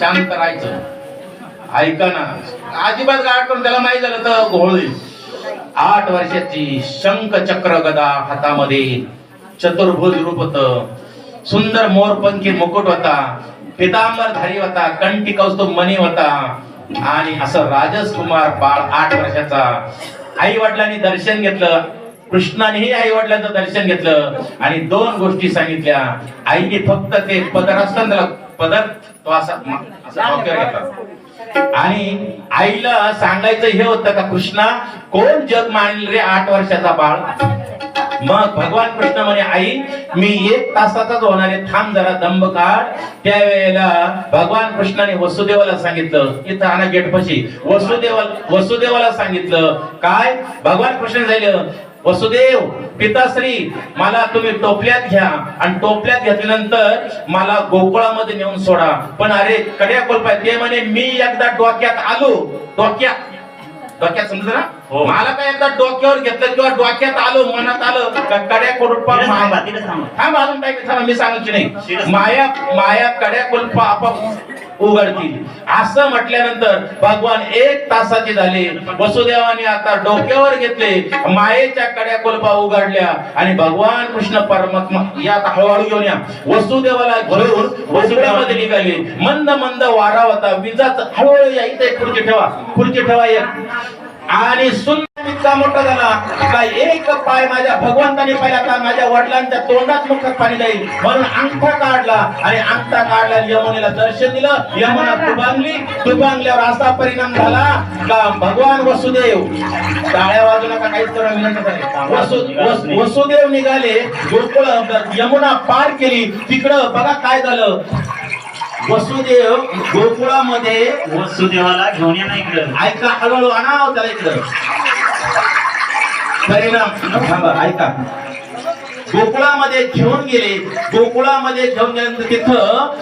शांत राहायचं. ऐका ना अजिबात गाठ करून त्याला माहीत झालं तर घोळ आठ वर्षाची शंख चक्र गदा हातामध्ये. चतुर्भुज रूप होत. सुंदर मोरपंखी मुकुट होता. पितांबर धारी होता. कंठी कौस्तुभ मणी होता. आणि असं राजस कुमार बाळ आठ वर्षाचा. आई वडिलांनी दर्शन घेतलं. कृष्णानेही आई वडिलांचं दर्शन घेतलं. आणि दोन गोष्टी सांगितल्या. आईने फक्त ते पदर त्याला पदर तो असा असा घेतला आणि आईला सांगायचं हे होतं का कृष्णा कोण जग मानल रे आठ वर्षाचा बाळ? मग भगवान कृष्ण म्हणे आई मी एक तासाचाच होणार आहे. थांब जरा दंब काढ. त्यावेळेला भगवान कृष्णाने वसुदेवाला सांगितलं इथं आणा गेट पशी वसुदेवाला वसुदेवाला सांगितलं काय? भगवान कृष्ण झालं वसुदेव पिताश्री मला तुम्ही टोपल्यात घ्या आणि टोपल्यात घेतल्यानंतर मला गोकुळामध्ये नेऊन सोडा पण अरे कड्या कोलपाय ते म्हणे मी एकदा डोक्यात आलो डोक्यात डोक्यात समजलं ना हो. मला काय एकदा डोक्यावर घेतलं किंवा डोक्यात आलो मनात आलं कड्या कोलपा. थांब अजून काय थांबा मी सांगायची नाही. माया माया कड्या कुलपा आपाप उघडतील. असं म्हटल्यानंतर भगवान एक तासाचे झाले. वसुदेवाने आता डोक्यावर घेतले. मायेच्या कड्या कोलपा उघडल्या. आणि भगवान कृष्ण परमात्मा या हळूहळू घेऊन या. वसुदेवाला घेऊन वसुदेवामध्ये निघाले. मंद मंद वारा होता. विजाच हळूहळू या इथे खुर्ची ठेवा. खुर्ची ठेवा एक. आणि सुंदर इतका मोठा झाला. का एक पाय माझ्या भगवंताने पाहिला का माझ्या वडिलांच्या तोंडात मुखात पाणी जाईल? म्हणून अंगठा काढला. आणि अंगठा काढला यमुनेला दर्शन दिलं. यमुना तुबांगली तुबांगल्यावर असा परिणाम झाला का भगवान वसुदेव. टाळ्या वाजू नका काहीच करा विनंती आहे. वसु वस- वसुदेव निघाले. गोकुळ यमुना पार केली. तिकडं बघा काय झालं. वसुदेव गोकुळामध्ये वसुदेवाला घेऊन या ना इकडं. ऐका हळूहळू आणा त्याला इकडं. परिणाम थांबा ऐका. गोकुळामध्ये घेऊन गेले. गोकुळामध्ये घेऊन गेल्यानंतर तिथं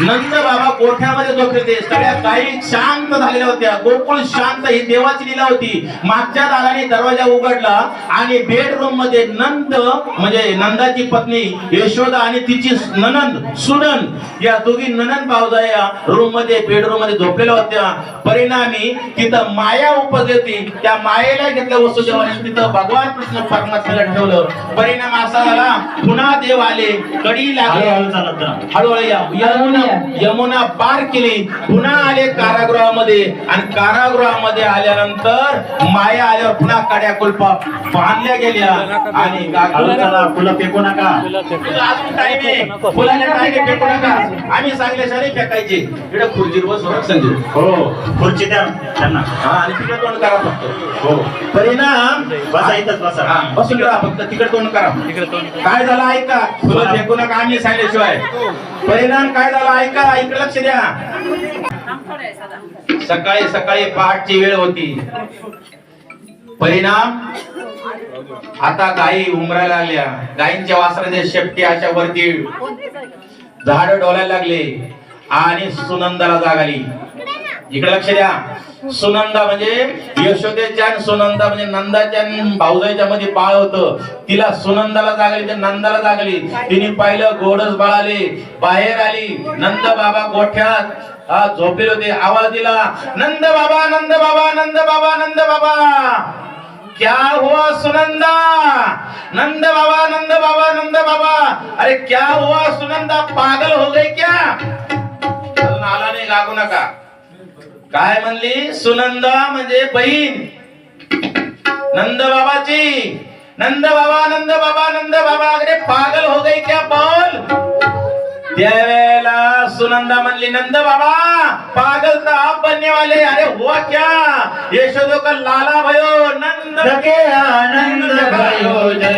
नंद बाबा गोठ्यामध्ये झोपले सगळ्या गायी शांत झालेल्या होत्या. गोकुळ शांत ही देवाची लीला होती. मागच्या दाराने दरवाजा उघडला आणि बेडरूममध्ये नंद म्हणजे नंदाची पत्नी यशोदा आणि तिची ननंद सुनंद या दोघी ननंद भावजा या रूममध्ये बेडरूममध्ये झोपलेल्या होत्या. परिणामी तिथं माया उपजती त्या मायेला घेतल्या वसुदेवाने तिथं भगवान कृष्ण परमात्म्याला ठेवलं. परिणाम असा झाला पुन्हा देव आले. कडी लागले. हळूहळू या यमुना पार केली. पुन्हा आले कारागृहामध्ये. आणि कारागृहामध्ये आल्यानंतर माया आल्यावर पुन्हा काड्या कुलपा बांधल्या गेल्या. आणि फुलं फेकू नका. अजून आहे. फेकू नका. आम्ही सांगल्याशिवाय फेकायचे. इकडे खुर्चीवर बसून संजू हो खुर्ची द्या त्यांना. हा आणि तिकडे तोंड करा फक्त. हो. परिणाम बसा इथंच बसा. हा, बसून राहा फक्त. तिकडे तोंड करा. काय झालं? ऐका. फुलं फेकू नका आम्ही सांगल्याशिवाय. परिणाम काय झाला? ऐका इकडे लक्ष द्या. सकाळी सकाळी पहाटची वेळ होती. परिणाम? आता गायी उमरायला लागल्या. गायींच्या वासराच्या शेपटी अशा वरती झाड डोलायला लागले आणि सुनंदाला जाग आली. इकडे लक्ष द्या. सुनंदा म्हणजे यशोदेच्या सुनंदा म्हणजे नंदाच्या भाऊजाईच्या मध्ये बाळ होत. तिला सुनंदाला जागली तर नंदाला जागली. तिने पाहिलं गोडच बाळाले. बाहेर आली. नंद बाबा गोठ्यात. हा, होते. आवाज दिला. नंद बाबा नंद बाबा नंद बाबा नंद बाबा. क्या हुआ सुनंदा? नंद बाबा नंद बाबा नंद बाबा. अरे क्या हुआ सुनंदा? पागल हो गई क्या? आला नाही लागू नका. काय म्हणली? सुनंदा म्हणजे बहीण. नंद बाबाची नंद बाबा नंद बाबा नंद बाबा अरे पागल हो गई क्या बोल? त्यावेळेला सुनंदा म्हणली नंद बाबा पागल तर आप बनने वाले. अरे हुआ क्या? यशोदो का लाला भयो? नंद सखे आनंद भयो जय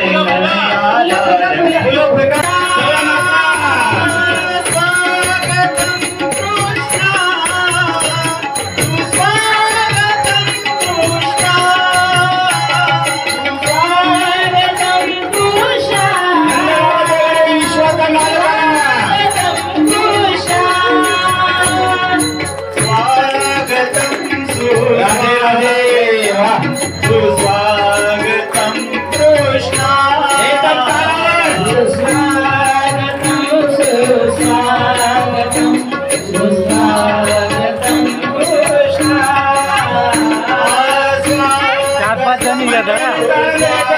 Yeah.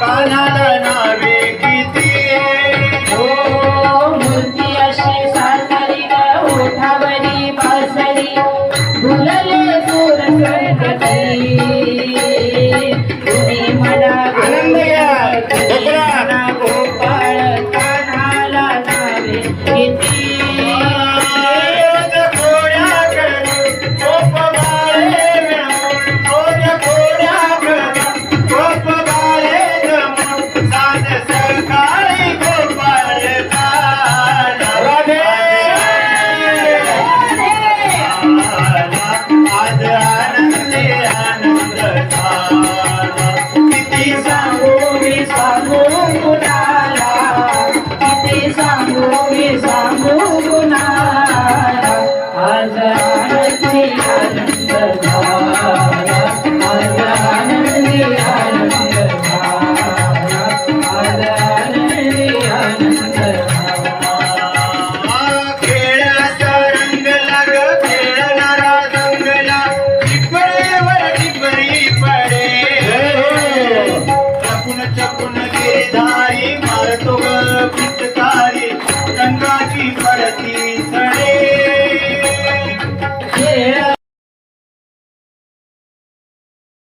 ಕನದ ನಾವಿ ذا عندي عندك